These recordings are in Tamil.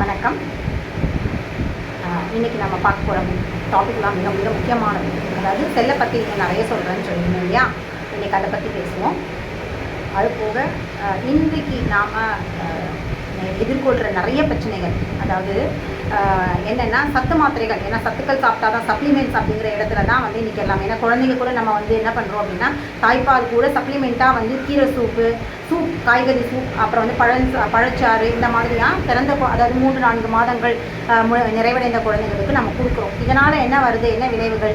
வணக்கம். இன்றைக்கி இன்னைக்கு நம்ம பார்க்க போகிற டாபிக்லாம் மிக மிக முக்கியமானது. அதாவது செல்லை பற்றி நீங்கள் நிறைய சொல்கிறேன்னு சொல்லியிருந்தோம் இல்லையா? இன்றைக்கி அதை பற்றி பேசுவோம். அது போக இன்றைக்கு நாம் எதிர்கொள்கிற நிறைய பிரச்சனைகள். அதாவது என்னென்னா சத்து மாத்திரைகள். ஏன்னா சத்துக்கள் சாப்பிட்டா தான் சப்ளிமெண்ட்ஸ் அப்படிங்கிற இடத்துல தான் வந்து இன்றைக்கி எல்லாமே. ஏன்னா குழந்தைங்க கூட நம்ம வந்து என்ன பண்ணுறோம் அப்படின்னா தாய்ப்பால் கூட சப்ளிமெண்ட்டாக வந்து கீரை சூப்பு சூப் காய்கறி சூப் அப்புறம் வந்து பழ பழச்சாறு இந்த மாதிரிலாம் பிறந்த அதாவது மூன்று நான்கு மாதங்கள் மு- நிறைவடைந்த குழந்தைங்களுக்கு நம்ம கொடுக்குறோம். இதனால் என்ன வருது என்ன விளைவுகள்?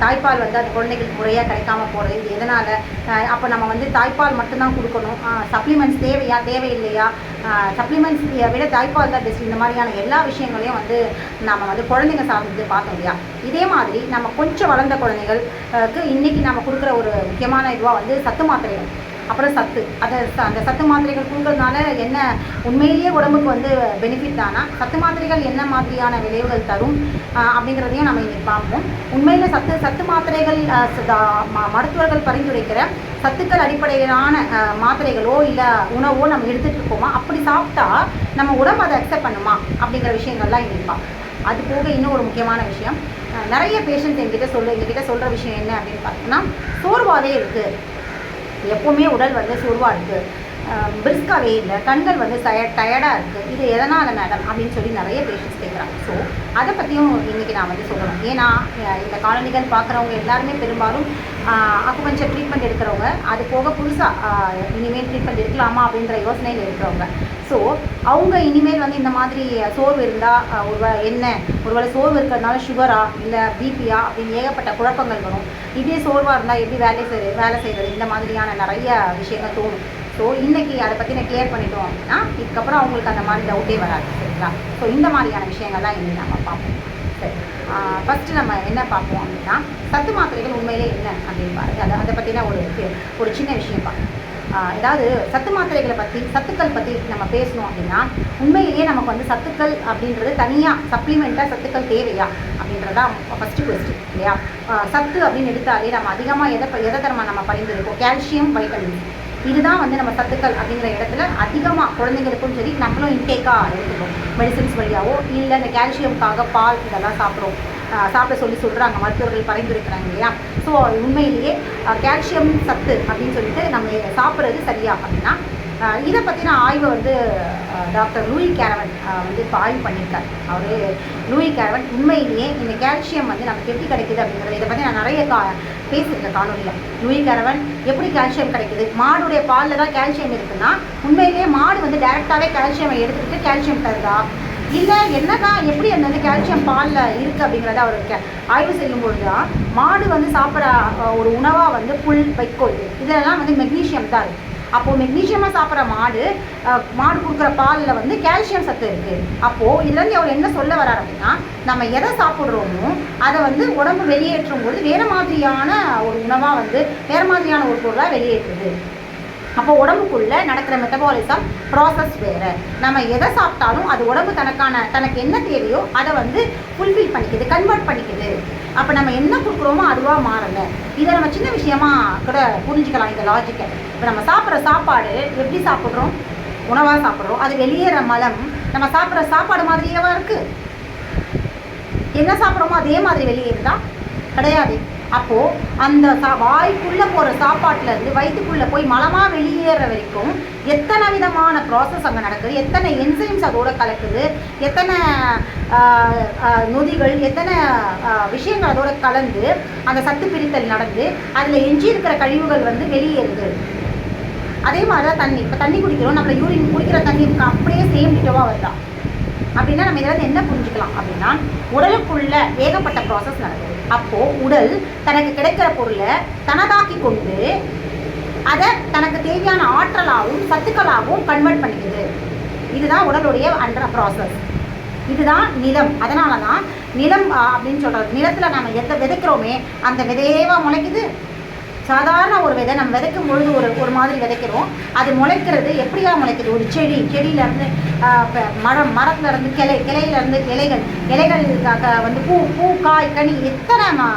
தாய்ப்பால் வந்து அந்த குழந்தைகளுக்கு முறையாக கிடைக்காம போகிறது இது எதனால்? அப்போ நம்ம வந்து தாய்ப்பால் மட்டும்தான் கொடுக்கணும். சப்ளிமெண்ட்ஸ் தேவையா தேவையில்லையா? சப்ளிமெண்ட்ஸ் விட தாய்ப்பால் தான் பெஸ்ட் இந்த மாதிரியான எல்லா விஷயங்களையும் வந்து நம்ம வந்து குழந்தைங்க சார்ந்து பார்த்தோம் இல்லையா? இதே மாதிரி நம்ம கொஞ்சம் வளர்ந்த குழந்தைகளுக்கு இன்றைக்கி நம்ம கொடுக்குற ஒரு முக்கியமான இதுவாக வந்து சத்து மாத்திரைகள். அப்புறம் சத்து. அதை அந்த சத்து மாத்திரைகள் கொடுக்கறதுனால என்ன உண்மையிலேயே உடம்புக்கு வந்து பெனிஃபிட் தானா? சத்து மாத்திரைகள் என்ன மாதிரியான விளைவுகள் தரும்? அப்படிங்கிறதையும் நம்ம இன்றைக்கி பார்ப்போம். உண்மையில் சத்து சத்து மாத்திரைகள் ம- மருத்துவர்கள் பரிந்துரைக்கிற சத்துக்கள் அடிப்படையிலான மாத்திரைகளோ இல்லை உணவோ நம்ம எடுத்துகிட்டு இருக்கோமா? அப்படி சாப்பிட்டா நம்ம உடம்பு அதை அக்செப்ட் பண்ணுமா? அப்படிங்கிற விஷயங்கள்லாம் இன்னைக்கு பார்ப்போம். அது போக இன்னும் ஒரு முக்கியமான விஷயம். நிறைய பேஷண்ட் என்கிட்ட சொல்ல எங்ககிட்ட சொல்கிற விஷயம் என்ன அப்படின்னு பார்த்தோம்னா சோர்வாகவே இருக்குது எப்பவுமே உடல் வந்து சோர்வாக இருக்குது பிரிஸ்காவே இல்லை கண்கள் வந்து டய டயர்டாக இருக்குது இது எதனால் மேடம்? அப்படின்னு சொல்லி நிறைய பேஷண்ட்ஸ் கேட்குறாங்க ஸோ அதை பற்றியும் இன்றைக்கி நான் வந்து சொல்லணும். ஏன்னா இந்த காலனிகள் பார்க்குறவங்க எல்லாருமே பெரும்பாலும் அக்குபஞ்சர் ட்ரீட்மெண்ட் எடுக்கிறவங்க. அது போக புதுசாக இனிமேல் ட்ரீட்மெண்ட் எடுக்கலாமா அப்படின்ற யோசனையில் இருக்கிறவங்க. ஸோ அவங்க இனிமேல் வந்து இந்த மாதிரி சோர்வு இருந்தால் ஒரு என்ன? ஒருவேளை சோர்வு இருக்கிறதுனால சுகரா இல்லை பிபியா அப்படின்னு ஏகப்பட்ட குழப்பங்கள் வரும். இதே சோர்வாக இருந்தால் எப்படி வேலை செய்ய வேலை செய்கிறது இந்த மாதிரியான நிறைய விஷயங்கள் தோணும். ஸோ இன்னைக்கு அதை பற்றி நான் கிளியர் பண்ணிட்டோம் அப்படின்னா இதுக்கப்புறம் அவங்களுக்கு அந்த மாதிரி டவுட்டே வராது சரிங்களா? ஸோ இந்த மாதிரியான விஷயங்கள்லாம் இன்னைக்கு நம்ம பார்ப்போம். சரி. ஃபஸ்ட்டு நம்ம என்ன பார்ப்போம் அப்படின்னா சத்து மாத்திரைகள் உண்மையிலே என்ன அப்படின்னு பாருங்க. அதை அதை பற்றின ஒரு ஒரு சின்ன விஷயம் பார்க்கணும் ஏதாவது சத்து மாத்திரைகளை பற்றி சத்துக்கள் பற்றி நம்ம பேசணும் அப்படின்னா உண்மையிலேயே நமக்கு வந்து சத்துக்கள் அப்படின்றது தனியாக சப்ளிமெண்ட்டாக சத்துக்கள் தேவையா அப்படின்றதான் ஃபஸ்ட்டு கொஸ்டின் இல்லையா? சத்து அப்படின்னு எடுத்தாலே நம்ம அதிகமாக எதை எதை தரமாக நம்ம பரிந்துரைப்போம்? கால்சியம் வைட்டமின் இதுதான் வந்து நம்ம சத்துக்கள் அப்படிங்கிற இடத்துல அதிகமாக குழந்தைங்களுக்கும் சரி நம்மளும் இன்டேக்காக எடுத்துக்கணும் மெடிசின்ஸ் வழியாவோ இல்லை இந்த கால்சியம்க்காக பால் இதெல்லாம் சாப்பிட்றோம். சாப்பிட சொல்லி சொல்கிறாங்க மருத்துவர்கள் பரிந்துரைக்கிறாங்க இல்லையா? ஸோ உண்மையிலேயே கால்சியம் சத்து அப்படின்னு சொல்லிட்டு நம்ம சாப்பிட்றது சரியா அப்படின்னா இதை பற்றின ஆய்வை வந்து டாக்டர் லூயி கேரவன் வந்து இப்போ ஆய்வு பண்ணியிருக்கார். அவர் லூயி கேரவன் உண்மையிலேயே இந்த கால்சியம் வந்து நமக்கு எப்படி கிடைக்குது அப்படிங்கிறது இதை பற்றி நான் நிறைய கா பேசியிருக்கேன் காணொலியில். லூயி கேரவன் எப்படி கால்சியம் கிடைக்குது? மாடுடைய பாலில் தான் கால்சியம் இருக்குன்னா உண்மையிலேயே மாடு வந்து டைரெக்டாகவே கால்சியம் எடுத்துக்கிட்டு கால்சியம் தருதா? இல்லை என்னதான் எப்படி அந்த வந்து கால்சியம் பாலில் இருக்குது அப்படிங்கிறத அவர் கே- ஆய்வு செய்யும் பொழுது தான் மாடு வந்து சாப்பிட்ற ஒரு உணவாக வந்து புல் வைக்கோல் இதெல்லாம் வந்து மெக்னீஷியம் தான் இருக்குது அப்போது மெக்னீஷியமாக சாப்பிட்ற மாடு அஹ், மாடு கொடுக்குற பாலில் வந்து கால்சியம் சத்து இருக்குது அப்போது இதுலேருந்து அவர் என்ன சொல்ல வரார் அப்படின்னா நம்ம எதை சாப்பிட்றோமோ அதை வந்து உடம்பு வெளியேற்றும் போது வேறு மாதிரியான ஒரு உணவாக வந்து வேறு மாதிரியான ஒரு பொருளாக வெளியேற்றுது. அப்போ உடம்புக்குள்ளே நடக்கிற மெட்டபாலிசம் ப்ராசஸ் வேறு. நம்ம எதை சாப்பிட்டாலும் அது உடம்பு தனக்கான தனக்கு என்ன தேவையோ அதை வந்து ஃபுல்ஃபில் பண்ணிக்குது கன்வெர்ட் பண்ணிக்குது. அப்போ நம்ம என்ன கொடுக்குறோமோ அதுவாக மாறலை. இதை நம்ம சின்ன விஷயமா கூட புரிஞ்சுக்கலாம் இந்த லாஜிக்கை இப்போ நம்ம சாப்பிட்ற சாப்பாடு எப்படி சாப்பிட்றோம்? உணவாக சாப்பிட்றோம். அது வெளியேற மலம். நம்ம சாப்பிட்ற சாப்பாடு மாதிரியேவா இருக்குது என்ன சாப்பிட்றோமோ அதே மாதிரி வெளியேறுதா? கிடையாது. அப்போது அந்த சா வாய்க்குள்ளே போகிற சாப்பாட்டிலேருந்து வயிற்றுக்குள்ளே போய் மலமாக வெளியேற வரைக்கும் எத்தனை விதமான ப்ராசஸ் அங்கே நடக்குது? எத்தனை என்சைம்ஸ் அதோட கலக்குது? எத்தனை நொதிகள் எத்தனை விஷயங்கள் அதோட கலந்து அந்த சத்து பிரித்தல் நடந்து அதில் எஞ்சி இருக்கிற கழிவுகள் வந்து வெளியேறுது. அதே மாதிரி தான் தண்ணி. இப்போ தண்ணி குடிக்கிறோம். நம்மளை யூரின் குடிக்கிற தண்ணி அப்படியே சேம் டிட்டோவாக வருதான் அப்படின்னா நம்ம இதில் என்ன புரிஞ்சுக்கலாம் அப்படின்னா உடலுக்குள்ள ஏகப்பட்ட ப்ராசஸ் நடக்குது. அப்போது உடல் தனக்கு கிடைக்கிற பொருளை தனதாக்கி கொண்டு அதை தனக்கு தேவையான ஆற்றலாகவும் சத்துக்களாகவும் கன்வெர்ட் பண்ணிக்குது. இதுதான் உடலுடைய அன்ற ப்ராசஸ் இதுதான் நிலம். அதனால தான் நிலம் அப்படின்னு சொல்கிறது நிலத்தில் நம்ம எதை விதைக்கிறோமே அந்த விதையேவா முளைக்குது. சாதாரண ஒரு விதை நம்ம விதைக்கும் பொழுது ஒரு ஒரு மாதிரி விதைக்கிறோம். அது முளைக்கிறது எப்படியா முளைக்குது? ஒரு செடி செடியிலேருந்து மரம் மரத்துலேருந்து கிளை கிளையிலேருந்து இலைகள் இலைகள் வந்து பூ பூ காய் கனி எத்தனை மா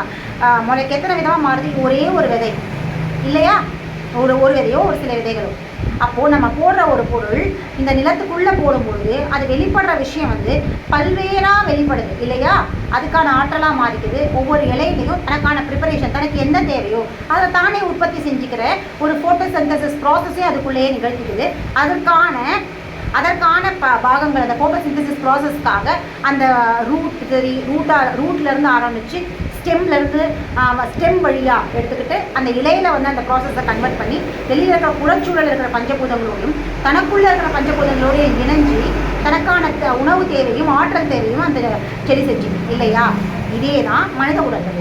முளைக்கு எத்தனை விதமாக மாறுது? ஒரே ஒரு விதை. இல்லையா? ஒரு ஒரு விதையோ ஒரு சில விதைகளோ. அப்போது நம்ம போடுற ஒரு பொருள் இந்த நிலத்துக்குள்ளே போடும்பொழுது அது வெளிப்படுற விஷயம் வந்து பல்வேறாக வெளிப்படுது. இல்லையா? அதுக்கான ஆற்றலாக மாறிக்குது. ஒவ்வொரு இலையிலையும் தனக்கான ப்ரிப்பரேஷன் தனக்கு என்ன தேவையோ அதை தானே உற்பத்தி செஞ்சுக்கிற ஒரு ஃபோட்டோசிந்தசிஸ் ப்ராசஸே அதுக்குள்ளேயே நிகழ்த்திக்குது. அதற்கான அதற்கான ப பாகங்கள் அந்த ஃபோட்டோசிந்தசிஸ் ப்ராசஸ்க்காக அந்த ரூட் சரி ரூட்டாக ரூட்லேருந்து ஆரம்பித்து ஸ்டெம்லேருந்து ஸ்டெம் வழியாக எடுத்துக்கிட்டு அந்த இலையில் வந்து அந்த ப்ராசஸை கன்வெர்ட் பண்ணி வெளியில் இருக்கிற புறச்சூழல் இருக்கிற பஞ்சபூதங்களோடையும் தனக்குள்ளே இருக்கிற பஞ்சபூதங்களோடையும் இணைஞ்சு தனக்கான உணவு தேவையும் ஆற்றல் தேவையும் அந்த செடி செஞ்சு இல்லையா? இதே தான் மனித உடல்கள்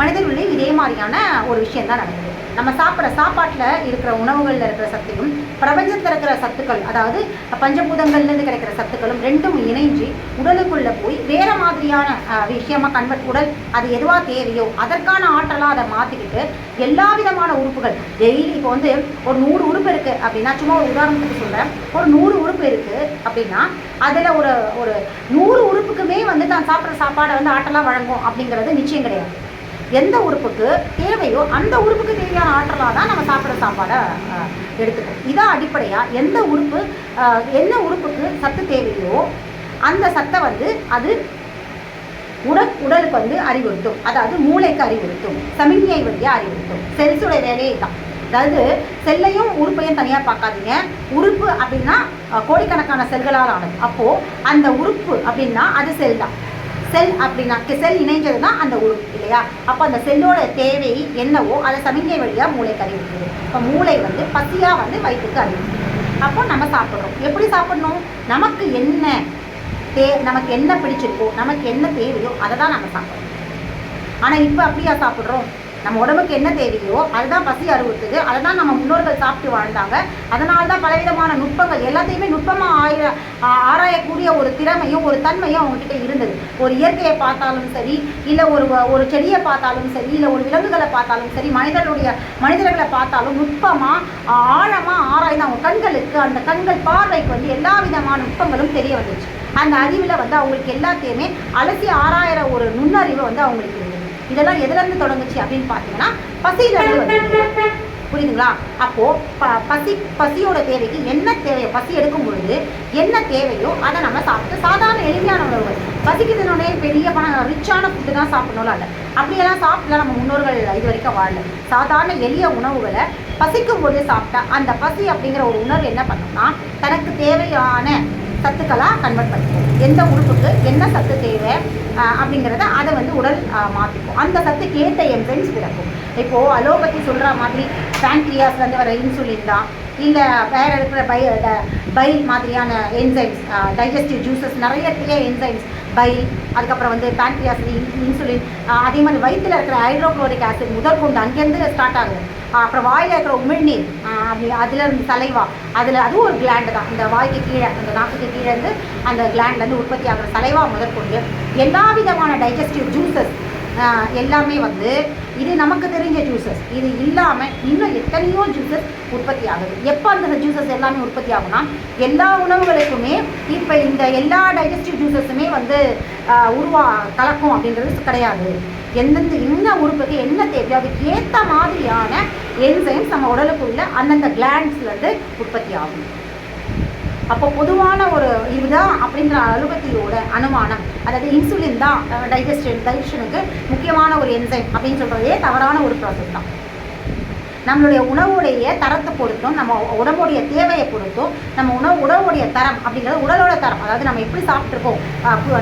மனிதர்களுடைய இதே மாதிரியான ஒரு விஷயம் தான் நடக்குது. நம்ம சாப்பிட்ற சாப்பாட்டில் இருக்கிற உணவுகளில் இருக்கிற சத்தையும் பிரபஞ்சத்தில் இருக்கிற சத்துக்கள் அதாவது பஞ்சபூதங்கள்லேருந்து கிடைக்கிற சத்துக்களும் ரெண்டும் இணைஞ்சு உடலுக்குள்ளே போய் வேறு மாதிரியான விஷயமாக கன்வெர்ட் உடல் அது எதுவாக தேவையோ அதற்கான ஆற்றலாக அதை மாற்றிக்கிட்டு எல்லா விதமான உறுப்புகள் டெய்லி இப்போ வந்து ஒரு நூறு உறுப்பு இருக்குது அப்படின்னா சும்மா ஒரு உதாரணத்துக்கு சொல்கிறேன் ஒரு நூறு உறுப்பு இருக்குது அப்படின்னா அதில் ஒரு ஒரு நூறு உறுப்புக்குமே வந்து தான் சாப்பிட்ற சாப்பாடை வந்து ஆற்றலாக வழங்கும் அப்படிங்கிறது நிச்சயம் கிடையாது. எந்த உறுப்புக்கு தேவையோ அந்த உறுப்புக்கு தேவையான ஆற்றலாக தான் நம்ம சாப்பிட்ற சாப்பாடை அஹ், எடுத்துக்கணும் இதான் அடிப்படையாக எந்த உறுப்பு என்ன உறுப்புக்கு சத்து தேவையோ அந்த சத்தை வந்து அது உடல் உடலுக்கு வந்து அறிவுறுத்தும். அதாவது மூளைக்கு அறிவுறுத்தும். சமிக்ஞை வழியாக அறிவுறுத்தும். செல்சுடைய வேலையை தான் அதாவது செல்லையும் உறுப்பையும் தனியாக பார்க்காதீங்க. உறுப்பு அப்படின்னா கோடிக்கணக்கான செல்களால் ஆனது. அப்போது அந்த உறுப்பு அப்படின்னா அது செல் தான் செல் அப்படின்னா செல் இணைஞ்சது தான் அந்த உறுப்பு இல்லையா? அப்போ அந்த செல்லோட தேவை என்னவோ அதை சமிஞ்சை வழியாக மூளைக்கு அறிவிக்குது இப்போ மூளை வந்து பசியாக வந்து வயிற்றுக்கு அறிவிக்குது அப்போ நம்ம சாப்பிட்றோம். எப்படி சாப்பிட்ணும்? நமக்கு என்ன தே நமக்கு என்ன பிடிச்சிருக்கோ நமக்கு என்ன தேவையோ அதை தான் நம்ம சாப்பிட்றோம் ஆனால் இப்போ அப்படியா சாப்பிட்றோம்? நம்ம உடம்புக்கு என்ன தேவையோ அதுதான் பசி அறிவுறுத்துது அதை தான் நம்ம முன்னோர்கள் சாப்பிட்டு வாழ்ந்தாங்க. அதனால தான் பலவிதமான நுட்பங்கள் எல்லாத்தையுமே நுட்பமாக ஆய ஆராயக்கூடிய ஒரு திறமையும் ஒரு தன்மையும் அவங்ககிட்ட இருந்தது. ஒரு இயற்கையை பார்த்தாலும் சரி இல்லை ஒரு ஒரு செடியை பார்த்தாலும் சரி இல்லை ஒரு விலங்குகளை பார்த்தாலும் சரி மனிதர்களுடைய மனிதர்களை பார்த்தாலும் நுட்பமாக ஆழமாக ஆராய்ந்து அவங்க கண்களுக்கு அந்த கண்கள் பார்வைக்கு வந்து எல்லா விதமான நுட்பங்களும் தெரிய வந்துச்சு. அந்த அறிவில் வந்து அவங்களுக்கு எல்லாத்தையுமே அலசி ஆராயிற ஒரு நுண்ணறிவு வந்து அவங்களுக்கு இருந்தது. இதெல்லாம் எதுலேருந்து தொடங்குச்சு அப்படின்னு பார்த்தீங்கன்னா பசியிலேருந்து புரியுதுங்களா? அப்போது ப பசி பசியோட தேவைக்கு என்ன தேவையோ பசி எடுக்கும் பொழுது என்ன தேவையோ அதை நம்ம சாப்பிட்டு சாதாரண எளிமையான உணவுகள். பசிக்குதுனோடனே பெரிய பணம் ரிச்சான ஃபுட்டு தான் சாப்பிடணும்ல இல்லை அப்படியெல்லாம் சாப்பிடல நம்ம முன்னோர்கள் இது வரைக்கும் வாழல. சாதாரண எளிய உணவுகளை பசிக்கும் பொழுது சாப்பிட்டா அந்த பசி அப்படிங்கிற ஒரு உணர்வு என்ன பண்ணோம்னா தனக்கு தேவையான சத்துக்களாக கன்வெர்ட் பண்ணிக்கும் எந்த உறுப்புக்கு என்ன சத்து தேவை அப்படிங்கிறத அதை வந்து உடல் மாற்றிக்கும் அந்த சத்துக்கு ஏற்ற என்சைம்ஸ் பிறக்கும். இப்போது அலோபதி சொல்கிற மாதிரி பேங்க்ரியாஸ்லேருந்து வர இன்சுலின் தான். இல்லை வேறு இருக்கிற பை ட- பைல் மாதிரியான என்சைம்ஸ் டைஜஸ்டிவ் ஜூசஸ் நிறைய என்சைம்ஸ் பைல் அதுக்கப்புறம் வந்து பேங்க்ரியாஸ் இன்சுலின் அதே மாதிரி வயிற்றில் இருக்கிற ஹைட்ரோக்ளோரிக் ஆசிட் முதற்கொண்டு அங்கேருந்து ஸ்டார்ட் ஆகுது அப்புறம் வாயில் இருக்கிற உமிழ்நீர் அப்படி அதில் இருந்து சலைவா அதில் அதுவும் ஒரு கிளாண்டு தான். இந்த வாய்க்கு கீழே அந்த நாக்குக்கு கீழே இருந்து அந்த கிளாண்ட்லேருந்து உற்பத்தி ஆகிற தலைவா முதற்கொண்டு எல்லா விதமான டைஜஸ்டிவ் ஜூசஸ் எல்லாமே வந்து இது நமக்கு தெரிஞ்ச ஜூசஸ் இது இல்லாமல் இன்னும் எத்தனையோ ஜூசஸ் உற்பத்தி ஆகுது. எப்போ அந்த ஜூசஸ் எல்லாமே உற்பத்தி ஆகும்னா எல்லா உணவுகளுக்குமே இப்போ இந்த எல்லா டைஜஸ்டிவ் ஜூசஸுமே வந்து உருவா கலக்கும் அப்படின்றது கிடையாது. எந்தெந்த என்ன உறுப்புக்கு என்ன தேவையோ அதுக்கு ஏற்ற மாதிரியான என்சைம்ஸ் நம்ம உடலுக்குள்ள அந்தந்த கிளாண்ட்ஸ்லேருந்து உற்பத்தி ஆகும். அப்போ பொதுவான ஒரு இதுதான் அப்படின்ற அலுபத்தியோட அனுமானம். அதாவது இன்சுலின் தான் டைஜஸ்டன் டைஜஷனுக்கு முக்கியமான ஒரு என்சைம் அப்படின்னு சொல்கிறதே தவறான ஒரு ப்ராசஸ் தான். நம்மளுடைய உணவுடைய தரத்தை பொறுத்தும் நம்ம உடம்புடைய தேவையை பொறுத்தும் நம்ம உணவு உடவுடைய தரம் அப்படிங்கிறது உடலோட தரம். அதாவது நம்ம எப்படி சாப்பிட்ருக்கோம்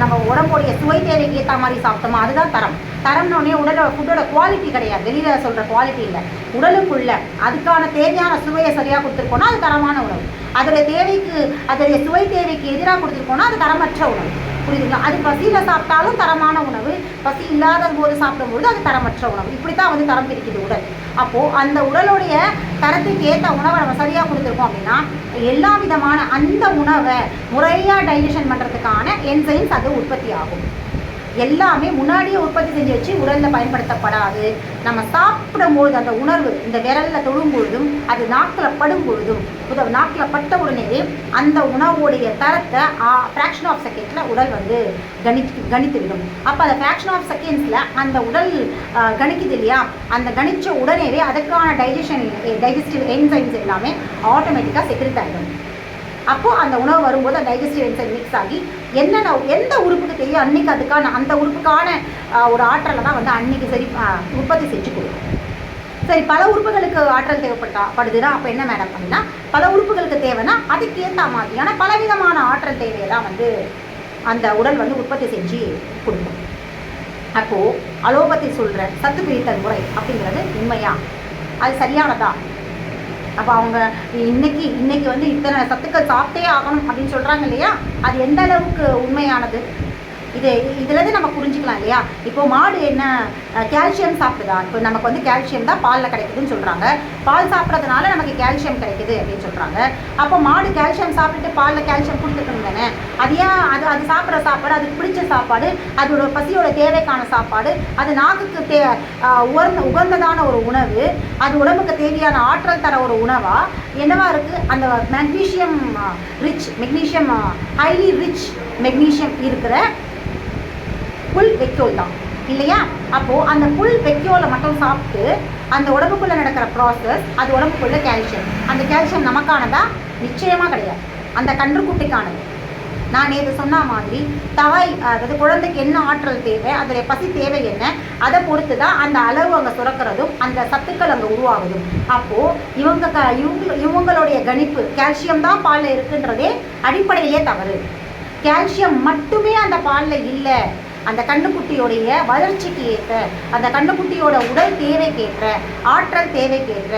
நம்ம உடம்புடைய சுவை தேவைக்கு ஏற்ற மாதிரி சாப்பிட்டோமா அதுதான் தரம். தரம்னோடனே உடலோட ஃபுட்டோட குவாலிட்டி கிடையாது. வெளியில் சொல்கிற குவாலிட்டி இல்லை. உடலுக்குள்ள அதுக்கான தேவையான சுவையை சரியாக கொடுத்துருக்கோன்னா அது தரமான உணவு. அதோடைய தேவைக்கு அதோடைய சுவை தேவைக்கு எதிராக கொடுத்துருக்கோன்னா அது தரமற்ற உணவு. புரியுதுங்களா? அது பசியில் சாப்பிட்டாலும் தரமான உணவு. பசி இல்லாத போது சாப்பிடும்போது அது தரமற்ற உணவு. இப்படி தான் வந்து தரம் பிரிக்குது உடல். அப்போது அந்த உடலுடைய தரத்துக்கு ஏற்ற உணவை நம்ம சரியாக கொடுத்துருக்கோம் அப்படின்னா எல்லா விதமான அந்த உணவை முறையாக டைஜஷன் பண்ணுறதுக்கான என்சைம்ஸ் அது உற்பத்தி ஆகும். எல்லாமே முன்னாடியே உற்பத்தி செஞ்சு வச்சு உடலில் பயன்படுத்தப்படாது. நம்ம சாப்பிடும்போது அந்த உணர்வு இந்த விரலில் தொழும் பொழுதும் அது நாக்கில் படும் பொழுதும் உத நாக்கில் பட்ட உடனேயே அந்த உணவுடைய தரத்தை ஃப்ராக்ஷன் ஆஃப் செகண்ட்ஸில் உடல் வந்து கணித்து கணித்துவிடும். அப்போ அந்த ஃப்ராக்ஷன் ஆஃப் செகண்ட்ஸில் அந்த உடல் கணிக்குது இல்லையா? அந்த கணித்த உடனேவே அதுக்கான டைஜஷன் டைஜஸ்டிவ் என்சைம்ஸ் எல்லாமே ஆட்டோமேட்டிக்காக செக்ரெட் ஆகிடும் அப்போது அந்த உணவு வரும்போது அந்த டைஜஸ்டிவ் என்சைம் மிக்ஸ் ஆகி என்னென்ன எந்த உறுப்புக்கு தெரியும் அன்றைக்கு அதுக்கான அந்த உறுப்புக்கான ஒரு ஆற்றலை தான் வந்து அன்றைக்கி சரி உற்பத்தி செஞ்சு கொடுக்கும். சரி பல உறுப்புகளுக்கு ஆற்றல் தேவைப்பட்டா படுதுன்னா அப்போ என்ன மேடம் அப்படின்னா பல உறுப்புகளுக்கு தேவைன்னா அதுக்கேற்ற மாதிரியான பலவிதமான ஆற்றல் தேவையெல்லாம் வந்து அந்த உடல் வந்து உற்பத்தி செஞ்சு கொடுக்கும். அப்போது அலோபத்தை சொல்கிற சத்து பிரித்தல் முறை அப்படிங்கிறது உண்மையா? அது சரியானதா? அப்போ அவங்க இன்னைக்கு இன்னைக்கு வந்து இத்தனை சத்துக்கள் சாப்பிட்டே ஆகணும் அப்படின்னு சொல்கிறாங்க இல்லையா? அது எந்த அளவுக்கு உண்மையானது? இது இதுலேருந்து நம்ம புரிஞ்சுக்கலாம் இல்லையா? இப்போ மாடு என்ன கால்சியம் சாப்பிடுதா? இப்போ நமக்கு வந்து கால்சியம் தான் பாலில் கிடைக்குதுன்னு சொல்கிறாங்க பால் சாப்பிட்றதுனால நமக்கு கால்சியம் கிடைக்குது அப்படின்னு சொல்கிறாங்க அப்போ மாடு கால்சியம் சாப்பிட்டுட்டு பாலில் கால்சியம் கொடுத்துக்கணும் தானே? அது ஏன் அது அது சாப்பிட்ற சாப்பாடு அதுக்கு பிடிச்ச சாப்பாடு அதோட பசியோட தேவைக்கான சாப்பாடு அது நாக்குக்கு தே உகர்ந்த உகந்த உகந்ததான ஒரு உணவு அது உடம்புக்கு தேவையான ஆற்றல் தர ஒரு உணவாக என்னவா இருக்குது அந்த magnesium rich magnesium highly rich magnesium இருக்கிற புல் வெக்கியோல் தான். இல்லையா? அப்போது அந்த புல் வெக்கியோலை மட்டும் சாப்பிட்டு அந்த உடம்புக்குள்ளே நடக்கிற ப்ராசஸ் அது உடம்புக்குள்ளே கால்சியம் அந்த கால்சியம் நமக்கானதா? நிச்சயமாக கிடையாது. அந்த கன்றுக்குட்டிக்கானது. நான் நேற்று சொன்ன மாதிரி தாய் அதாவது குழந்தைக்கு என்ன ஆற்றல் தேவை அதோடைய பசி தேவை என்ன அதை பொறுத்து தான் அந்த அளவு அங்கே சுரக்கிறதும் அந்த சத்துக்கள் அங்கே உருவாகுதும். அப்போது இவங்க க இவங்க இவங்களுடைய கணிப்பு கால்சியம் தான் பாலில் இருக்குன்றதே அடிப்படையிலே தவறு. கால்சியம் மட்டுமே அந்த பாலில் இல்லை. அந்த கண்ணுக்குட்டியோடைய வளர்ச்சிக்கு ஏற்ற அந்த கண்ணுக்குட்டியோட உடல் தேவைக்கேற்ற ஆற்றல் தேவைக்கேற்ற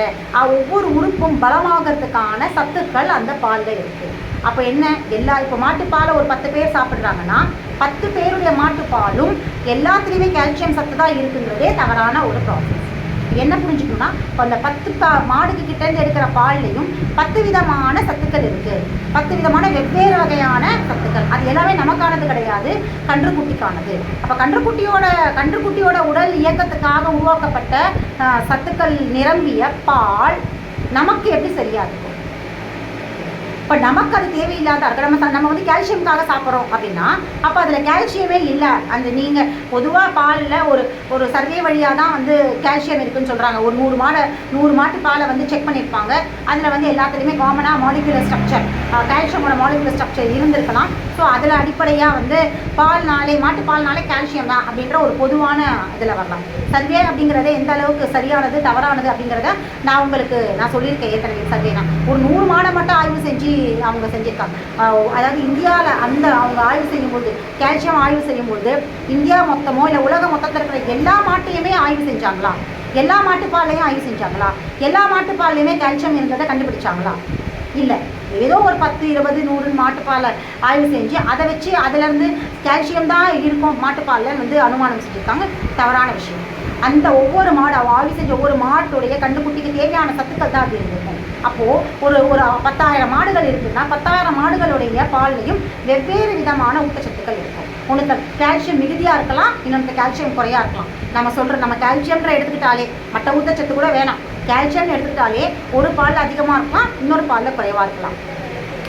ஒவ்வொரு உறுப்பும் பலமாகறதுக்கான சத்துக்கள் அந்த பாலில் இருக்குது அப்போ என்ன? எல்லா இப்போ மாட்டுப்பாலை ஒரு பத்து பேர் சாப்பிட்றாங்கன்னா பத்து பேருடைய மாட்டுப்பாலும் எல்லாத்துலேயுமே கால்சியம் சத்து தான் இருக்குங்கிறதே தவறான ஒரு ப்ராசஸ் என்ன புரிஞ்சுக்கணும்னா இப்போ அந்த பத்து பா மாடுக்கு கிட்டேருந்து எடுக்கிற பால்லையும் பத்து விதமான சத்துக்கள் இருக்குது பத்து விதமான வெவ்வேறு வகையான சத்துக்கள். அது எல்லாமே நமக்கானது கிடையாது கன்றுக்குட்டிக்கானது. அப்போ கன்றுக்குட்டியோட கன்றுக்குட்டியோட உடல் இயக்கத்துக்காக உருவாக்கப்பட்ட சத்துக்கள் நிரம்பிய பால் நமக்கு எப்படி சரியாக இருக்கும்? இப்போ நமக்கு அது தேவையில்லாத இருக்கு நம்ம நம்ம வந்து கால்சியம்காக சாப்பிட்றோம் அப்படின்னா அப்போ அதில் கால்சியமே இல்லை. அந்த நீங்கள் பொதுவாக பாலில் ஒரு ஒரு சர்வே வழியாக தான் வந்து கால்சியம் இருக்குன்னு சொல்கிறாங்க ஒரு நூறு மாடு நூறு மாட்டு பாலை வந்து செக் பண்ணியிருப்பாங்க. அதில் வந்து எல்லாத்துலேயுமே காமனாக மாலிகுலர் ஸ்ட்ரக்சர் கால்சியமோட மாலிகுலர் ஸ்ட்ரக்சர் இருந்திருக்கலாம். ஸோ அதில் அடிப்படையாக வந்து பால்னாலே மாட்டு பால்னாலே கால்சியம் தான் அப்படின்ற ஒரு பொதுவான இதில் வரலாம். சர்வே அப்படிங்கிறதே எந்த அளவுக்கு சரியானது தவறானது அப்படிங்கிறத நான் உங்களுக்கு நான் சொல்லியிருக்கேன் ஏற்கனவே சர்வேனா ஒரு நூறு மாடை மட்டும் ஆய்வு செஞ்சு அவங்க செஞ்சுருக்காங்க. அதாவது இந்தியாவில் அந்த அவங்க ஆய்வு செய்யும்போது கால்சியம் ஆய்வு செய்யும்போது இந்தியா மொத்தமோ இல்லை உலக மொத்தத்தில் இருக்கிற எல்லா மாட்டையுமே ஆய்வு செஞ்சாங்களா? எல்லா மாட்டுப்பாலையும் ஆய்வு செஞ்சாங்களா? எல்லா மாட்டுப்பாலையுமே கால்சியம் இருந்ததை கண்டுபிடிச்சாங்களா? இல்லை. ஏதோ ஒரு பத்து இருபது நூறு மாட்டுப்பாலை ஆய்வு செஞ்சு அதை வச்சு அதுலேருந்து கால்சியம் தான் இருக்கும் மாட்டுப்பாலில் வந்து அனுமானம் செஞ்சுருக்காங்க. தவறான விஷயம். அந்த ஒவ்வொரு மாடு ஆய்வு செஞ்ச ஒவ்வொரு மாட்டுடைய கண்டுக்குட்டிக்கு தேவையான சத்துக்கள் தான் அது இருக்கும். அப்போது ஒரு ஒரு பத்தாயிரம் மாடுகள் இருக்குதுன்னா பத்தாயிரம் மாடுகளுடைய பால்லையும் வெவ்வேறு விதமான ஊட்டச்சத்துக்கள் இருக்கும். ஒன்று கால்சியம் மிகுதியாக இருக்கலாம் இன்னொன்று கால்சியம் குறையாக இருக்கலாம். நம்ம சொல்கிற நம்ம கால்சியம்ன்ற எடுத்துக்கிட்டாலே மற்ற ஊட்டச்சத்து கூட வேணாம். கால்சியம்னு எடுத்துக்கிட்டாலே ஒரு பால் அதிகமாக இருக்கலாம் இன்னொரு பாலில் குறைவாக இருக்கலாம்.